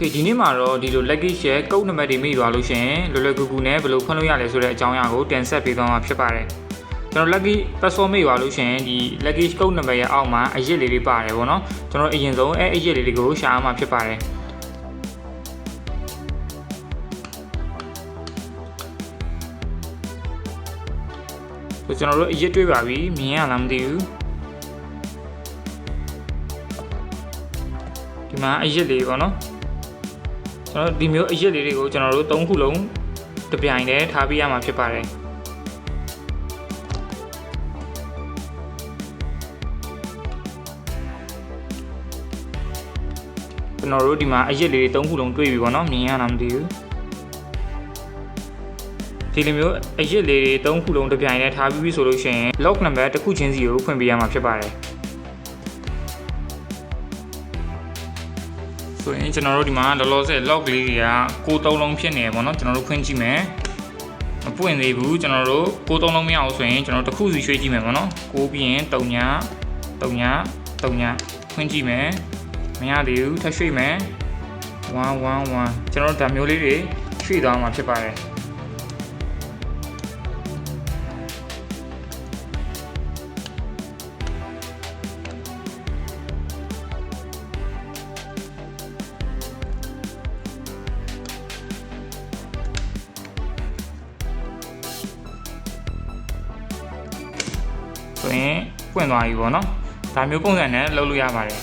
เคဒီနေ့မှာတော့ဒီလို lucky share ကုတ်နံပါတ်တွေမိသွားလို့ရှရင်လွယ်လွယ်ကူကူနဲ့ဘယ်လိုဖွင့်လို့ရလဲဆိုတဲ့အကြောင်းအရာကိုတင်ဆက်ပေးသွားမှာဖြစ်ပါတယ်ကျွန်တော် lucky password မိသွားလို့ရှရင်ဒီ lucky ကုတ်နံပါတ်ရဲ့အောက်မှာအရစ်လေးတွေပါတယ်ဗောနော်ကျွန်တော်အရင်ဆုံးအဲအရစ်လေးတွေကိုရှာရမှာဖြစ်ပါတယ်ဆိုကျွန်တော်တို့အရစ်တွေ့ပါပြီမြင်ရလားမသိဘူးဒီမှာအရစ်လေးပေါ့နော် ကျွန်တော်ဒီမျိုးအရစ်လေးတွေကိုကျွန်တော်တို့၃ခုလုံးတစ်ပြိုင်တည်းထားပြရမှာဖြစ်ပါတယ်ကျွန်တော်တို့ဒီမှာအရစ်လေးတွေ၃ခုလုံးတွေ့ပြီပေါ့နော်မြင်ရလားမသိဘူးဒီလိုမျိုးအရစ်လေးတွေ၃ခုလုံးတစ်ပြိုင်တည်းထားပြီးပြီဆိုလို့ရှိရင် log number တစ်ခုချင်းစီကိုဖွင့်ပေးရမှာဖြစ်ပါတယ် ဆိုရင်ကျွန်တော်တို့ဒီမှာလောလောဆယ် log လေးတွေကကိုသုံးလုံးဖြစ်နေတယ်ပေါ့နော်ကျွန်တော်တို့ဖွင့်ကြည့်မယ်မပွင့်သေးဘူးကျွန်တော်တို့ကိုသုံးလုံးမရအောင်ဆိုရင်ကျွန်တော်တို့တစ်ခုစီရွှေ့ကြည့်မယ်ပေါ့နော်ကိုပြီးရင်3ည3ည3ညဖွင့်ကြည့်မယ်မရသေးဘူးထပ်ရွှေ့မယ်1 1 1ကျွန်တော်တို့ဒါမျိုးလေးတွေရွှေ့သွားမှာဖြစ်ပါတယ် ဆိုရင်ပွင့်သွားပြီပေါ့နော်ဒါမျိုးပုံစံနဲ့လုပ်လို့ရပါတယ်